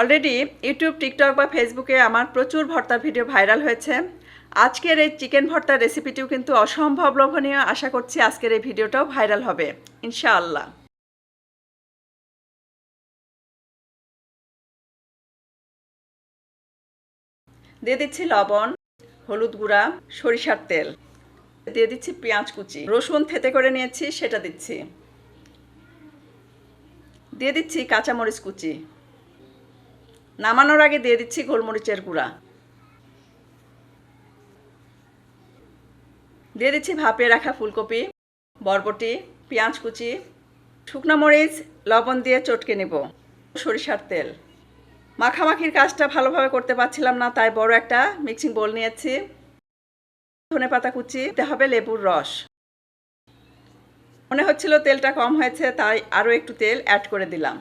Already YouTube TikTok বা ফেসবুকে আমার প্রচুর ভর্তার ভিডিও ভাইরাল হয়েছে। আজকের এই চিকেন ভর্তার রেসিপিটিও কিন্তু অসম্ভব লোভনীয়। আশা করছি আজকের এই ভিডিওটাও ভাইরাল হবে। ইনশাআল্লাহ। দিয়ে দিচ্ছি লবণ, হলুদ গুঁড়া, সরিষার তেল। দিয়ে দিচ্ছি পেঁয়াজ কুচি। রসুন থেতে করে নিয়েছি, সেটা দিচ্ছি। দিয়ে দিচ্ছি কাঁচামরিচ কুচি। নামানোর আগে দিয়ে দিচ্ছি গোলমরিচের গুঁড়া। দিয়ে দিচ্ছি ভাপে রাখা ফুলকপি, বরবটি, পেঁয়াজ কুচি, শুকনো মরিচ, লবণ দিয়ে চটকে নেব সরিষার তেল। মাখামাখির কাজটা ভালোভাবে করতে পারছিলাম না, তাই বড় একটা মিক্সিং বোল নিয়েছি। ধনে পাতা কুচি, দিতে হবে লেবুর রস। মনে হচ্ছিল তেলটা কম হয়েছে, তাই আরও একটু তেল অ্যাড করে দিলাম।